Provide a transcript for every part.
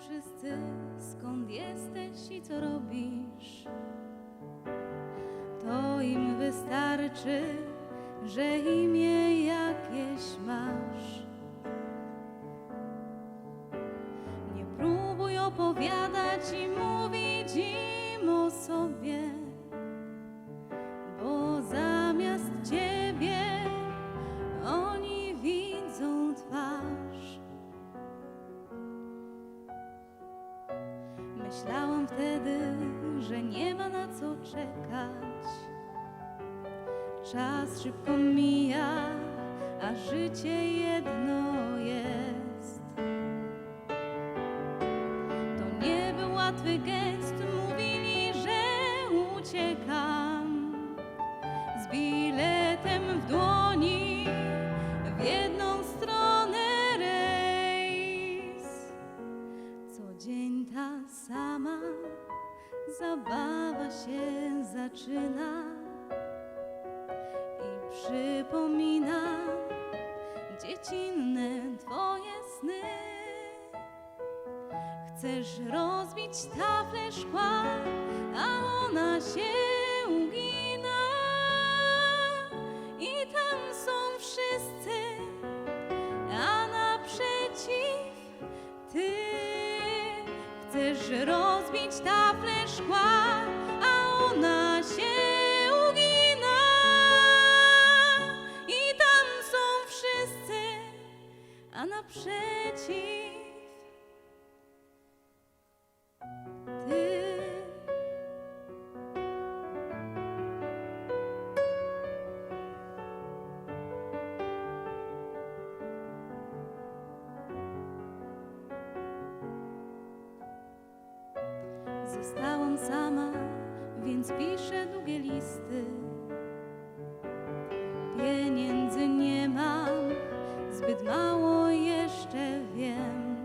wszyscy, skąd jesteś i co robisz. To im wystarczy, że imię jakieś masz. Nie próbuj opowiadać i mówić im o sobie, wtedy, że nie ma na co czekać. Czas szybko mija, a życie jedno jest. To nie był łatwy gest, mówili, że uciekam zabawa się zaczyna i przypomina dziecinne twoje sny. Chcesz rozbić taflę szkła, a ona się ugina. Chcesz rozbić taflę szkła, a ona się ugina. I tam są wszyscy, a naprzeciw Zostałam sama, więc piszę długie listy. Pieniędzy nie mam, zbyt mało jeszcze wiem.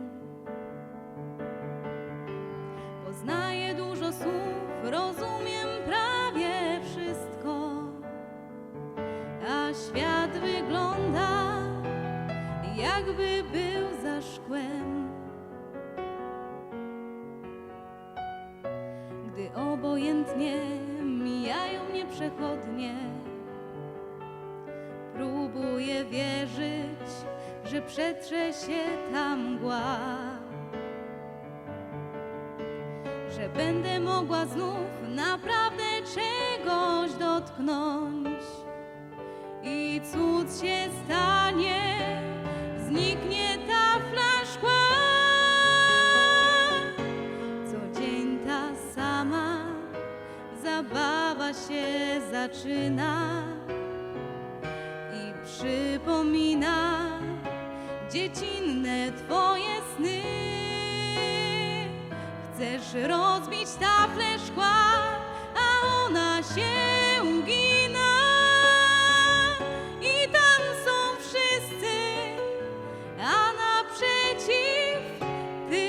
Poznaję dużo słów, rozumiem prawie wszystko, a świat wygląda, jakby był za szkłem. Gdy obojętnie mijają mnie przechodnie, próbuję wierzyć, że przetrze się ta mgła. Że będę mogła znów naprawdę czegoś dotknąć i cud się stanie, zaczyna i przypomina dziecinne twoje sny. Chcesz rozbić taflę szkła, a ona się ugina. I tam są wszyscy, a naprzeciw ty.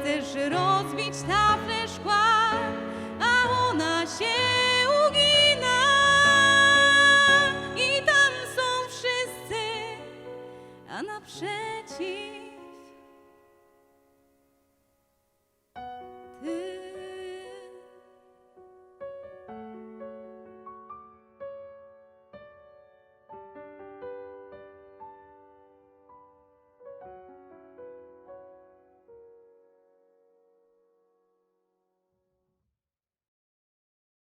Chcesz rozbić taflę szkła, a ona się a naprzeciw